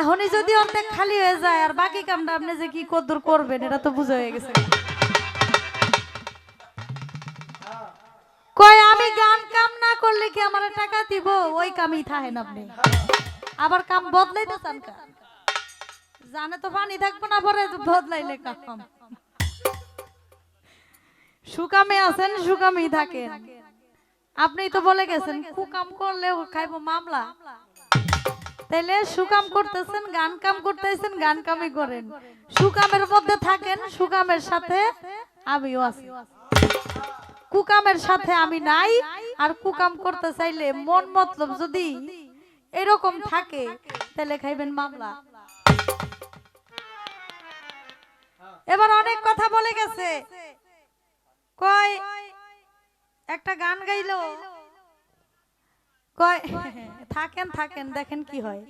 এখনই যদি অর্ধেক খালি হয়ে যায়, আর বাকি কামটা আপনি যে কি কদ্দুর করবেন, এটা তো বুঝা হয়ে গেছে। কয়, আমি গান কাম না করলে কি আমার টাকা দিব? ওই কামই আপনি। আবার কাম বদলাইতে চান জানে তো পানি থাকব না, পরে বদলাইলে কাম। সুকামে আছেন, সুকামেই থাকেন। আপনি তো বলে গেছেন, কুকাম করলে খাইবো মামলা। তাইলে সুকাম করতেছেন, গান কাম করতেছেন, গান কামই করেন। সুকামের মধ্যে থাকেন, সুকামের সাথে আমিও আছি। কুকামের সাথে আমি নাই, আর কুকাম করতে চাইলে মন মতলব যদি এরকম থাকে তাহলে খাইবেন মামলা। এবার অনেক কথা বলে গেছে। কয়, একটা গান গাইলো। কয় থাকেন থাকেন দেখেন কি হয়।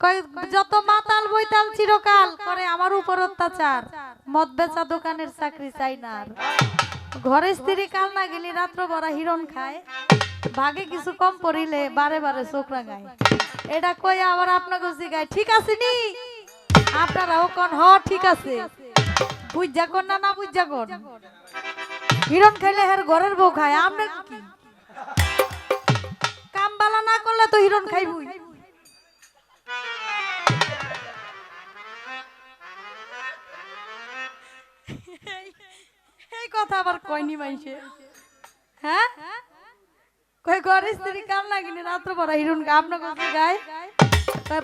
কয় যত মাতাল বইতাল চিরকাল করে আমার উপর অত্যাচার মদ বেচা দোকানের চাকরি চাই না। ঘরে স্ত্রী কাল না গেলি রাত্র বড়া হিরণ খায় ভাগে কিছু কম পড়িলে বারে বারে চোখ রাঙায়। এটা কই আবার আপনাকে জিগায় ঠিক আছে নি? আপনারাও কোন হ ঠিক আছে। বুঝা কোন না না বুঝা কোন? হিরণ খাইলে হের ঘরের বউ খায় আমরা কি? না করলে তো হিরণ খাইবই। এই কথা আবার কয়নি মাইছে? হ্যাঁ? কই ঘরে স্ত্রী কাম লাগিনি রাত্র বড় হিরণ আপনার কাছে গায়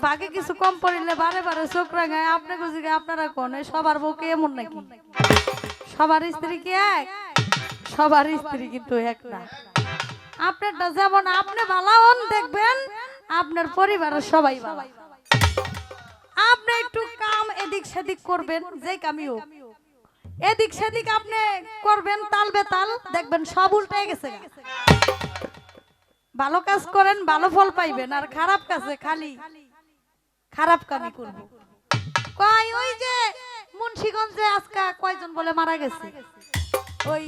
বাকি কিছু কম পড়িলে বারে বারে চোখ রাঙায় আপনার কাছে গায় আপনারা কোন? সবার বউকে এমন নাকি? সবার স্ত্রী কি এক? সবার স্ত্রী কিন্তু এক না। আপনারটা যেমন আপনি ভালো হন, দেখবেন আপনার পরিবারের সবাই ভালো। আপনি একটু কাম এদিক সেদিক করবেন, যে হোক। এদিক সেদিক আপনি করবেন তাল বেতাল, দেখবেন সব উল্টে গেছে ভালো কাজ করেন, ভালো ফল পাইবেন, আর খারাপ কাজে খালি খারাপ কামই করব। কয়, ওই যে মুন্সিগঞ্জে আজকা কয়জন বলে মারা গেছে? ওই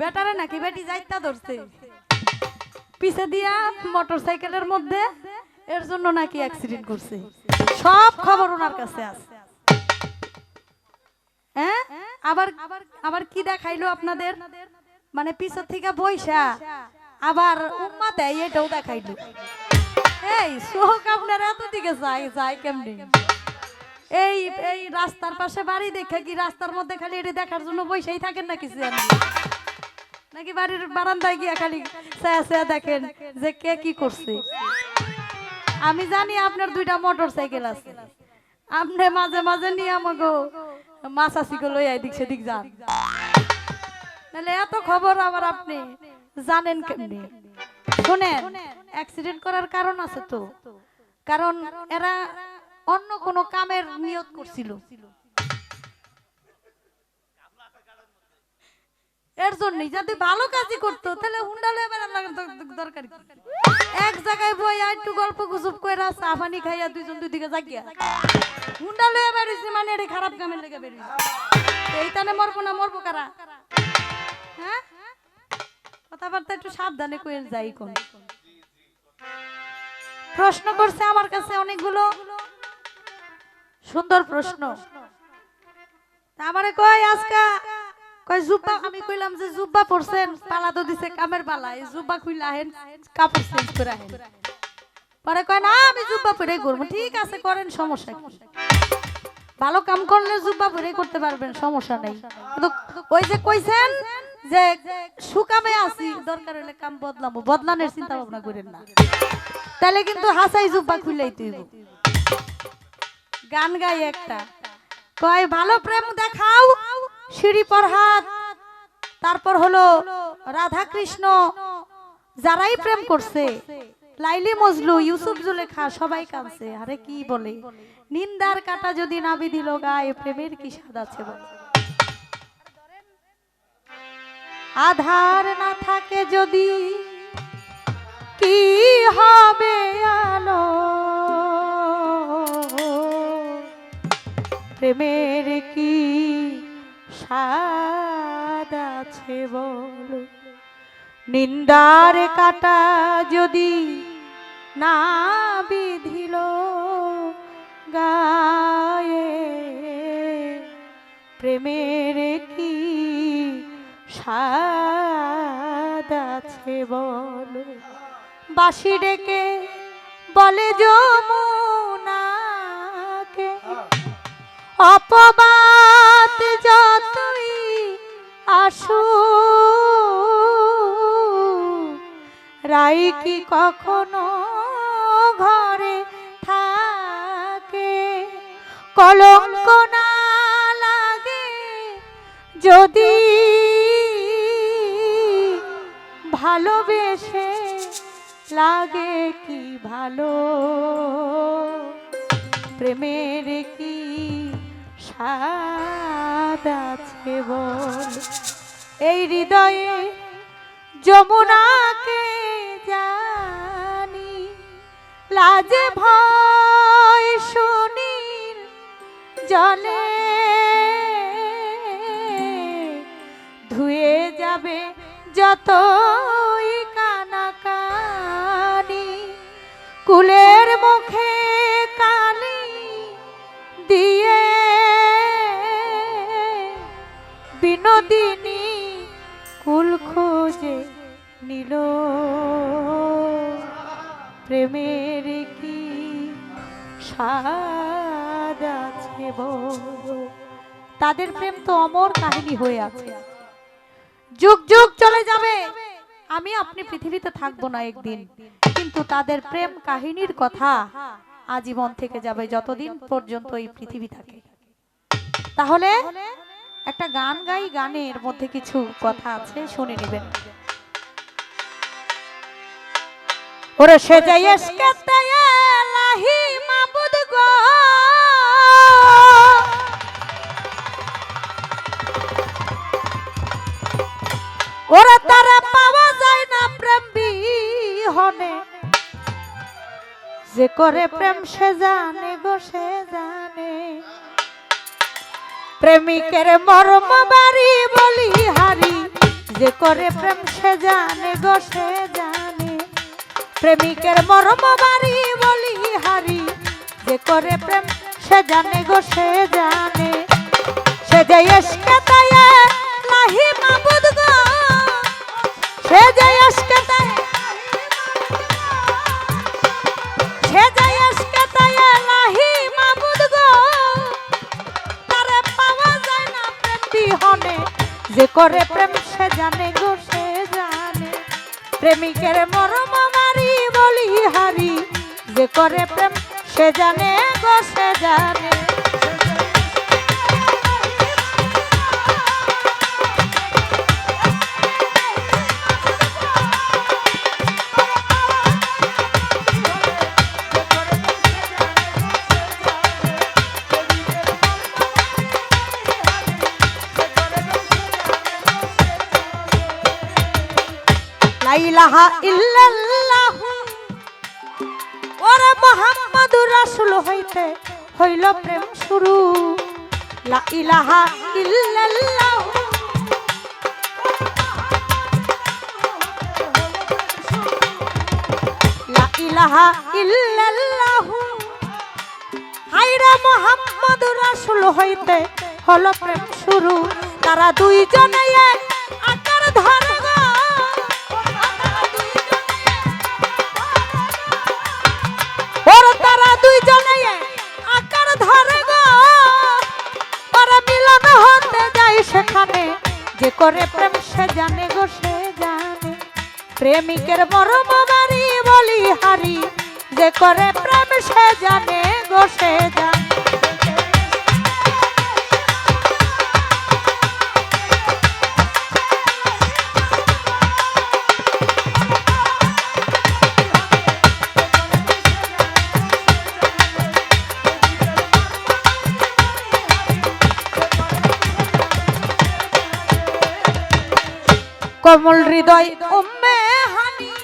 বেটারে নাকি? বেটি যাইতা ধরছে। পিছে দিয়া মোটর সাইকেলের মধ্যে এর জন্য নাকি অ্যাক্সিডেন্ট করছে। সব খবর ওনার কাছে আছে। হ্যাঁ? আবার আবার কি দেখাইলো আপনাদের? মানে পিছর থেকে বইসা আবার উম্মা দেয় এটাও দেখাইলো। এই, চোখ আপনার এত দিকে যায় যাই কেমনি? এই এই রাস্তার পাশে বাড়ি দেখে কি রাস্তার মধ্যে খালি এটা দেখার জন্য বসেই থাকেন নাকি চেয়ারে? নাকি বাড়ির বারান্দায় গিয়া খালি ছায়া ছায়া দেখেন যে কে কি করছে? আমি জানি আপনার দুইটা মোটর সাইকেল আছে। আপনি মাঝে মাঝে নিয়ে আমাকে মাছাসি গুলো এদিক সেদিক যান। নাহলে এত খবর আবার আপনি জানেন কেমনি? শুনেন অ্যাক্সিডেন্ট করার কারণ আছে তো। কারণ এরা অন্য কোনো কামের নিয়ত করছিল। এর জন্যই যদি ভালো কাজই করতো, তাহলে হুন্ডালে এবার লাগার দরকার এক জায়গায় বই, আর একটু গল্প গুজব কইরা চা পানি খাইয়া দুইজন দুই দিকে জাগিয়া। হুন্ডা লয়ে বেরিয়েছি মানে এটা খারাপ কামের লেগে বেরিয়েছি এইখানে মরবো না, মরবো কারা? হ্যাঁ? কথাবার্তা একটু সাবধানে কইল যাই কোন। প্রশ্ন করছে আমার কাছে অনেকগুলো। সুন্দর প্রশ্ন। আমারে কয়, আজকা কয় জুব্বা? আমি কইলাম যে জুব্বা পরছেন পালা তো দিছে কামের পালা এই জুব্বা খুইলা হেন কাপড় চেঞ্জ করে হেন। পরে কয় না আমি জুব্বা পরে করব। ঠিক আছে করেন সমস্যা ভালো কাম করলে জুব্বা পরে করতে পারবেন সমস্যা নেই। কিন্তু ওই যে কইছেন যে সুকামে আছি দরকার হলে কাম বদলামো। বদলানোর চিন্তা ভাবনা করেন না। তাহলে কিন্তু হাসাই জুব্বা খুইলাই তুই গান গাই একটা। কয় ভালো প্রেম দেখাও সিঁড়ি হাত, তারপর হলো রাধা কৃষ্ণ যারাই প্রেম করছে, লাইলি মজলু, ইউসুফ জুলেখা, সবাই কাঁদছে। আরে কি বলে? নিন্দার কাটা যদি না বিধিল গায়ে, প্রেমের কি স্বাদ আছে আধার না থাকে যদি, কি হবে আলো? প্রেমের স্বাদ আছে বল। নিন্দার কাটা যদি না বিধিল গায়ে, প্রেমের কি সাদ আছে বল? বাসি ডেকে বলে জমু অপবাদ যতই আসু রাই কি কখনো ঘরে থাকে? কলঙ্ক না লাগে যদি ভালোবেসে লাগে কি ভালো? প্রেমের কি আছে বল। এই হৃদয়ে যমুনাকে জানি, লাজে ভয় শুনিল জলে ধুয়ে যাবে যতই কানাকানি। কুলের যুগ যুগ চলে যাবে। আমি আপনি পৃথিবীতে থাকব না একদিন। কিন্তু তাদের প্রেম কাহিনীর কথা আজীবন থেকে যাবে যতদিন পর্যন্ত এই পৃথিবী থাকে। তাহলে একটা গান গাই, গানের মধ্যে কিছু কথা আছে, শুনে নেবেন। ওরে সে যাই এসকে লাহি মাবুদ গো। যে করে প্রেম সে জানে গো, সে জানে। প্রেমিকের মর্ম বাড়ি বলি হারি, যে করে প্রেম সে জানে গো, সে জানে। প্রেমিকের মর্ম বাড়ি বলি হারি, যে করে প্রেম সে জানে গো, সে জানে। সে যে এসকে তায়ে লাহি মাবুদ গো, সে যে এসকে যে করে প্রেম সে জানে গো, সে জানে। প্রেমিকের মরম মারি বলি হারি, যে করে প্রেম সে জানে গো, সে জানে। লাইলাহা ইল্লাল্লাহু। ওরে মুহাম্মাদুর রাসূল হইতে হইল প্রেম শুরু। লা ইলাহা ইল্লাল্লাহু। লা ইলাহা ইল্লাল্লাহু। হাইরা মুহাম্মাদুর রাসূল হইতে হলো প্রেম শুরু। তারা দুইজনে আকার ধরে। যে করে প্রেম, সে জানে গো, সে জানে। প্রেমিকের মরম বাড়ি বলি হারি। যে করে প্রেম, সে জানে গো, সে জানে। কমল হৃদয় উম্মে হানি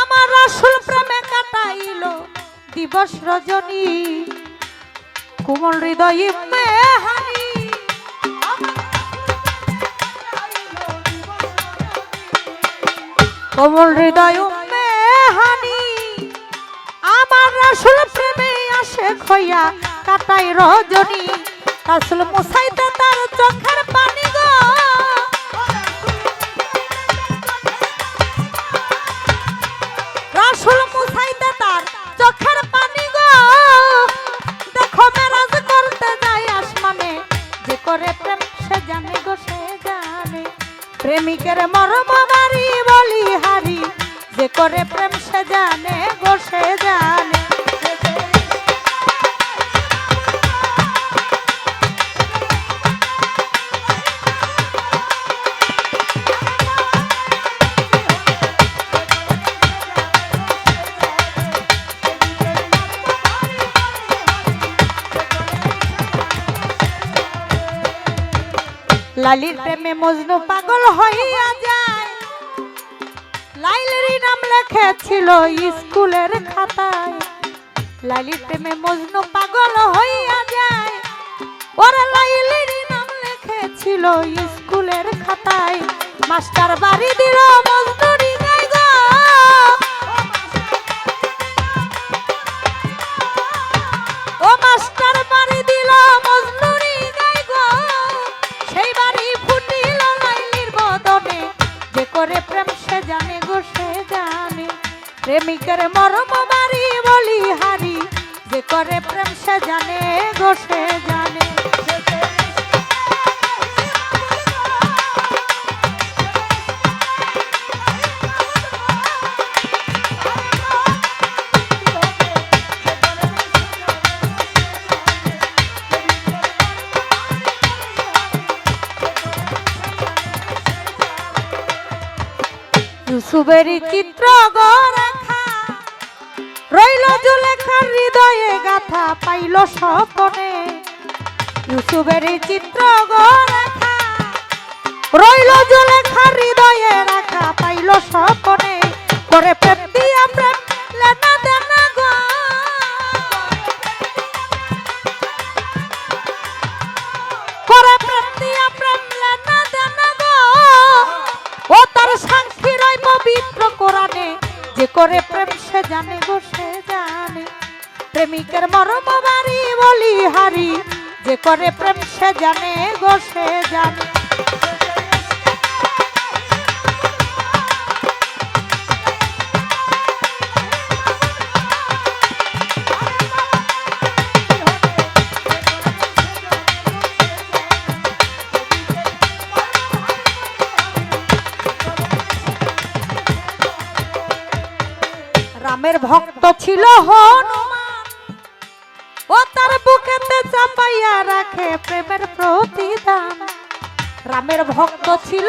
আমার আসল প্রেমে কাটাইল দিবস রজনী। কোমল হৃদয় উম্মে হানি কোমল হৃদয় উম্মে হানি আমার আসল প্রেমে আসে খইয়া কাটাই রজনী। রাসুল মুসাইতে তার চোখের পানি গো রাসুল তার চোখের পানি গো। দেখো মেরাজ করতে যায় আসমানে, যে করে প্রেম সে জানে গো, সে জানে। প্রেমিকের মরম বাড়ি বলি হারি, যে করে প্রেম সে জানে গো, সে জানে। লালির প্রেমে মজনু পাগল হইয়া যায়। লাইলেরই নাম লেখেছিল স্কুলের খাতায়। লালির প্রেমে মজনু পাগল হইয়া যায়। ওরা লাইলেরই নাম লেখেছিল স্কুলের খাতায়। মাস্টার বাড়ি দিল মজনুরি গাথা পাইল স্বপনে। ইউসুফেরই চিত্র রইল জুলেখার হৃদয়ে রাখা পাইল স্বপনে। করে প্রেম করে প্রেম সাক্ষী রয় পবিত্র কোরআনে। যে করে প্রেম সে জানে গো সে জানে প্রেমিকের মরম বাড়ি বলি হারি, যে করে প্রেম সে জানে গো সে জানে। রামের ভক্ত ছিল হনুমান। ও তার বুকেতে চাপাইয়া রাখে প্রেমের প্রতিদান। রামের ভক্ত ছিল